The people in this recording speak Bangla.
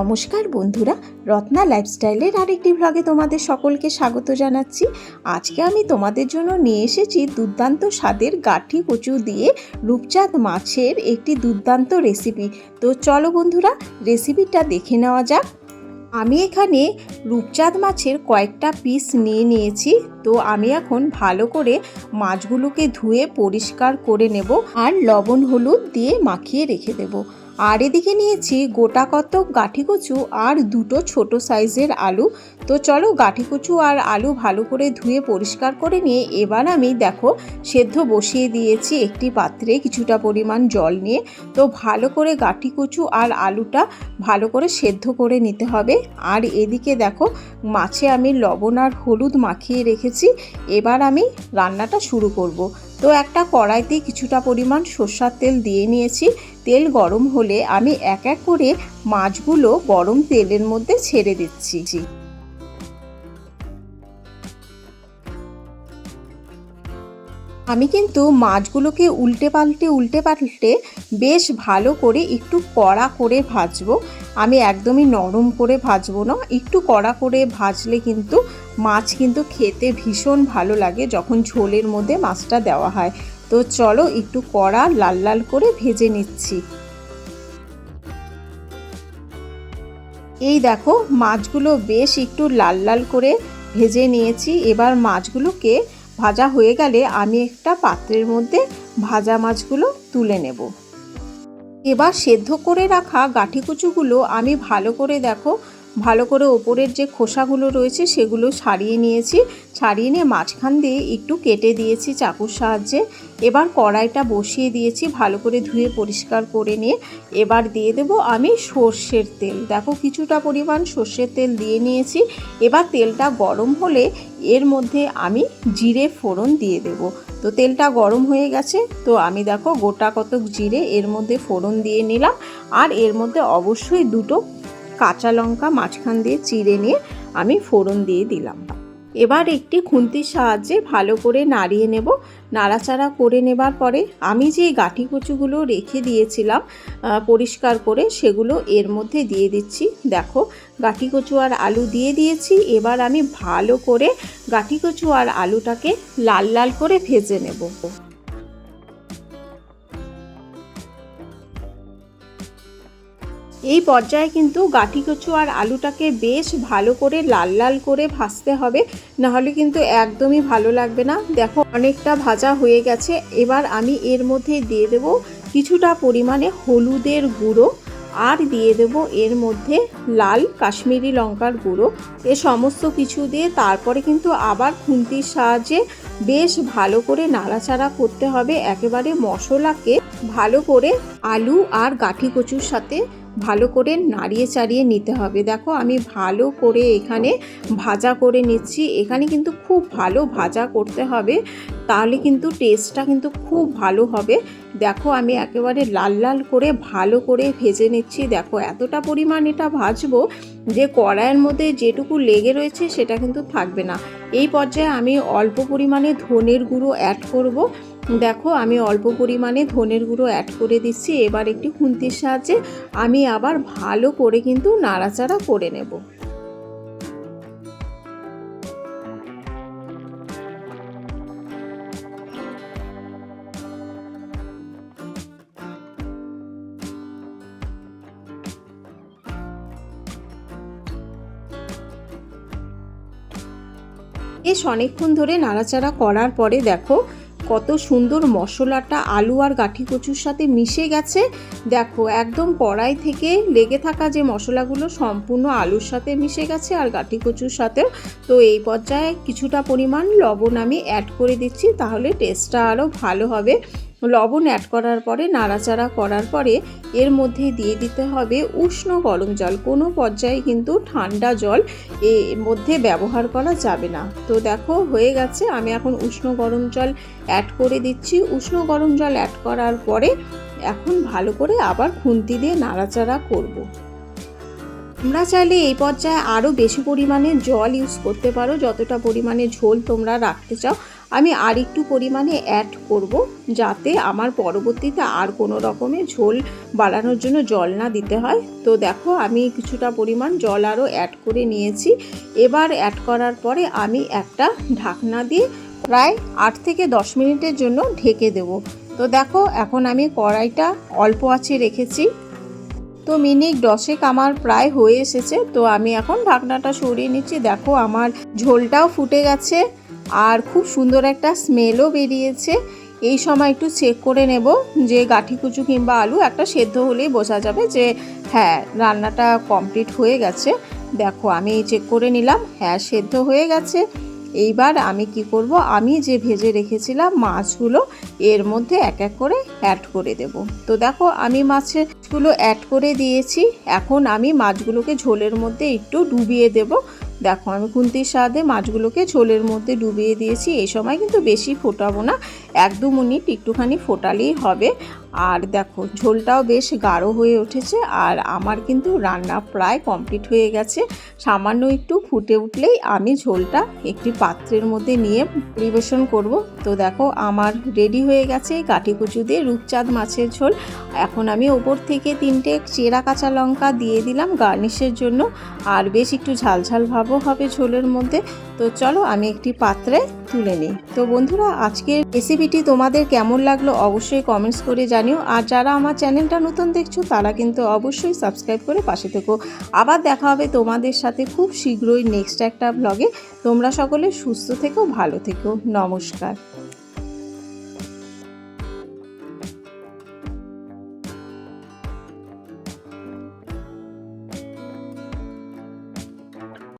নমস্কার বন্ধুরা, রত্না লাইফস্টাইলের আরেকটি ভ্লগে তোমাদের সকলকে স্বাগত জানাচ্ছি। আজকে আমি তোমাদের জন্য নিয়ে এসেছি দুর্দান্ত স্বাদের গাঠি কচু দিয়ে রূপচাঁদ মাছের একটি দুর্দান্ত রেসিপি তো চলো বন্ধুরা রেসিপিটা দেখে নেওয়া যাক। আমি এখানে রূপচাঁদ মাছের কয়েকটা পিস নিয়ে নিয়েছি। তো আমি এখন ভালো করে মাছগুলোকে ধুয়ে পরিষ্কার করে নেব আর লবণ হলুদ দিয়ে মাখিয়ে রেখে দেবো। আর এদিকে নিয়েছি গোটা কত গাঠি কচু আর দুটো ছোট সাইজের আলু। তো চলো গাঠি কচু আর আলু ভালো করে ধুয়ে পরিষ্কার করে নিয়ে এবার আমি দেখো সেদ্ধ বসিয়ে দিয়েছি একটি পাত্রে কিছুটা পরিমাণ জল নিয়ে। তো ভালো করে গাঠি কচু আর আলুটা ভালো করে সেদ্ধ করে নিতে হবে। আর এদিকে দেখো মাছে আমি লবণ আর হলুদ মাখিয়ে রেখেছি। এবার আমি রান্নাটা শুরু করব। তো একটা কড়াইতে কিছুটা পরিমাণ সর্ষার তেল দিয়ে নিয়েছি। তেল গরম হলে আমি এক এক করে মাছগুলো গরম তেলের মধ্যে ছেড়ে দিচ্ছি। আমি কিন্তু মাছগুলোকে উল্টে পাল্টে উল্টে পাল্টে বেশ ভালো করে একটু কড়া করে ভাজবো। আমি একদমই নরম করে ভাজবো না, একটু কড়া করে ভাজলে কিন্তু মাছ কিন্তু খেতে ভীষণ ভালো লাগে যখন ঝোলের মধ্যে মাছটা দেওয়া হয়। তো চলো একটু কড়া লাল লাল করে ভেজে নিচ্ছি। এই দেখো, মাছগুলো বেশ একটু লাল লাল করে ভেজে নিয়েছি। এবার মাছগুলোকে ভাজা হয়ে গেলে আমি একটা পাত্রের মধ্যে ভাজা মাছগুলো তুলে নেব। এবার সেদ্ধ করে রাখা গাঠি কুচুগুলো আমি ভালো করে দেখো ভালো করে ওপরের যে খোসাগুলো রয়েছে সেগুলো ছাড়িয়ে নিয়েছি। ছাড়িয়ে নিয়ে মাঝখান দিয়ে একটু কেটে দিয়েছি চাকুর সাহায্যে। এবার কড়াইটা বসিয়ে দিয়েছি, ভালো করে ধুয়ে পরিষ্কার করে নিয়ে। এবার দিয়ে দেব আমি সর্ষের তেল। দেখো কিছুটা পরিমাণ সর্ষের তেল দিয়ে নিয়েছি। এবার তেলটা গরম হলে এর মধ্যে আমি জিরে ফোড়ন দিয়ে দেব। তো তেলটা গরম হয়ে গেছে, তো আমি দেখো গোটা কতক জিরে এর মধ্যে ফোড়ন দিয়ে নিলাম। আর এর মধ্যে অবশ্যই দুটো কাঁচা লঙ্কা মাঝখান দিয়ে চিড়ে নিয়ে আমি ফোড়ন দিয়ে দিলাম। এবার একটি খুন্তির সাহায্যে ভালো করে নাড়িয়ে নেব। নাড়াচাড়া করে নেবার পরে আমি যে গাঠি কচুগুলো রেখে দিয়েছিলাম পরিষ্কার করে সেগুলো এর মধ্যে দিয়ে দিচ্ছি। দেখো, গাঠি কচু আর আলু দিয়ে দিয়েছি। এবার আমি ভালো করে গাঠি কচু আর আলুটাকে লাল লাল করে ভেজে নেব। এই পর্যায়ে কিন্তু গাঠি কচু আর আলুটাকে বেশ ভালো করে লাল লাল করে ভাজতে হবে। নাহলে কিন্তু একদমই ভালো লাগবে না। দেখো, অনেকটা ভাজা হয়ে গেছে। এবার আমি এর মধ্যে দিয়ে দেব কিছুটা পরিমাণে হলুদের গুঁড়ো আর দিয়ে দেব এর মধ্যে লাল কাশ্মীরি লঙ্কার গুঁড়ো। এ সমস্ত কিছু দিয়ে তারপরে কিন্তু আবার খুন্তির সাহায্যে বেশ ভালো করে নাড়াচাড়া করতে হবে। একেবারে মশলাকে ভালো করে আলু আর গাঠি কচুর সাথে ভালো করে নাড়িয়ে চাড়িয়ে নিতে হবে। দেখো আমি ভালো করে এখানে ভাজা করে নিচ্ছি। এখানে কিন্তু খুব ভালো ভাজা করতে হবে। তাহলে কিন্তু টেস্টটা কিন্তু খুব ভালো হবে। দেখো আমি একেবারে লাল লাল করে ভালো করে ভেজে নিচ্ছি। দেখো এতটা পরিমাণ এটা ভাজবো যে কড়াইয়ের মধ্যে যেটুকু লেগে রয়েছে সেটা কিন্তু থাকবে না। এই পর্যায়ে আমি অল্প পরিমাণে ধনের গুঁড়ো অ্যাড করব। দেখো, আমি অল্প পরিমাণে ধনের গুঁড়ো অ্যাড করে দিচ্ছি। এবার একটি খুন্তির সাহায্যে আমি আবার ভালো করে কিন্তু নাড়াচাড়া করে নেব। বেশ অনেকক্ষণ ধরে নাড়াচাড়া করার পরে দেখো কত সুন্দর মশলাটা, আলু আর গাঠি কচুর সাথে মিশে গেছে। দেখো, একদম কড়াই থেকে লেগে থাকা যে মশলাগুলো সম্পূর্ণ আলুর সাথে মিশে গেছে আর গাঠি কচুর সাথেও। তো এই পর্যায়ে কিছুটা পরিমাণ লবণ আমি অ্যাড করে দিচ্ছি, তাহলে টেস্টটা আরও ভালো হবে। লবণ অ্যাড করার পরে, নাড়াচাড়া করার পরে এর মধ্যে দিয়ে দিতে হবে উষ্ণ গরম জল। কোনো পর্যায়ে কিন্তু ঠান্ডা জল এর মধ্যে ব্যবহার করা যাবে না। তো দেখো, হয়ে গেছে। আমি এখন উষ্ণ গরম জল অ্যাড করে দিচ্ছি। উষ্ণ গরম জল অ্যাড করার পরে এখন ভালো করে আবার খুন্তি দিয়ে নাড়াচাড়া করব। তোমরা চাইলে এই পর্যায়ে আরও বেশি পরিমাণে জল ইউজ করতে পারো। যতটা পরিমাণে ঝোল তোমরা রাখতে চাও আমি আর একটু পরিমাণে অ্যাড করব যাতে আমার পরবর্তীতে আর কোনো রকমের ঝোল বাড়ানোর জন্য জল না দিতে হয়। তো দেখো, আমি কিছুটা পরিমাণ জল আরও অ্যাড করে নিয়েছি। এবার অ্যাড করার পরে আমি একটা ঢাকনা দিয়ে প্রায় আট থেকে দশ মিনিটের জন্য ঢেকে দেব। তো দেখো, এখন আমি কড়াইটা অল্প আছে রেখেছি। তো মিনিট দশেক আমার প্রায় হয়ে এসেছে। তো আমি এখন ঢাকনাটা সরিয়ে নিচ্ছি। দেখো, আমার ঝোলটাও ফুটে গেছে। আর খুব সুন্দর একটা স্মেলও বেরিয়েছে। এই সময় একটু চেক করে নেব যে গাঠি কুচু কিংবা আলু একটা সেদ্ধ হলেই বোঝা যাবে যে হ্যাঁ রান্নাটা কমপ্লিট হয়ে গেছে। দেখো, আমি চেক করে নিলাম হ্যাঁ সেদ্ধ হয়ে গেছে। এইবার আমি কি করব? আমি যে ভেজে রেখেছিলাম মাছগুলো, এর মধ্যে এক এক করে অ্যাড করে দেব। তো দেখো, আমি মাছগুলো অ্যাড করে দিয়েছি। এখন আমি মাছগুলোকে ঝোলের মধ্যে একটু ডুবিয়ে দেব। দেখো, আমি খুন্তির স্বাদে মাছগুলোকে ঝোলের মধ্যে ডুবিয়ে দিয়েছি। এই সময় কিন্তু বেশি ফোটাবো না। এক দু মিনিট একটুখানি ফোটালেই হবে। আর দেখো, ঝোলটাও বেশ গাঢ় হয়ে উঠেছে আর আমার কিন্তু রান্না প্রায় কমপ্লিট হয়ে গেছে। সামান্য একটু ফুটে উঠলেই আমি ঝোলটা একটি পাত্রের মধ্যে নিয়ে পরিবেশন করব। তো দেখো, আমার রেডি হয়ে গেছে কাঠি কুচু দিয়ে রূপচাঁদ মাছের ঝোল। এখন আমি ওপর থেকে তিনটে চেরা কাঁচা লঙ্কা দিয়ে দিলাম গার্নিশের জন্য। আর বেশ একটু ঝালঝাল ভাবও হবে ঝোলের মধ্যে। তো চলো আমি একটি পাত্রে তুলে নিই। তো বন্ধুরা, আজকের রেসিপিটি তোমাদের কেমন লাগল অবশ্যই কমেন্টস করে জানিও। আর যারা আমার চ্যানেলটা নতুন দেখছ, তারা কিন্তু অবশ্যই সাবস্ক্রাইব করে পাশে থেকো। আবার দেখা হবে তোমাদের সাথে খুব শীঘ্রই নেক্সট একটা ব্লগে তোমরা সকলে সুস্থ থেকো, ভালো থেকো। নমস্কার।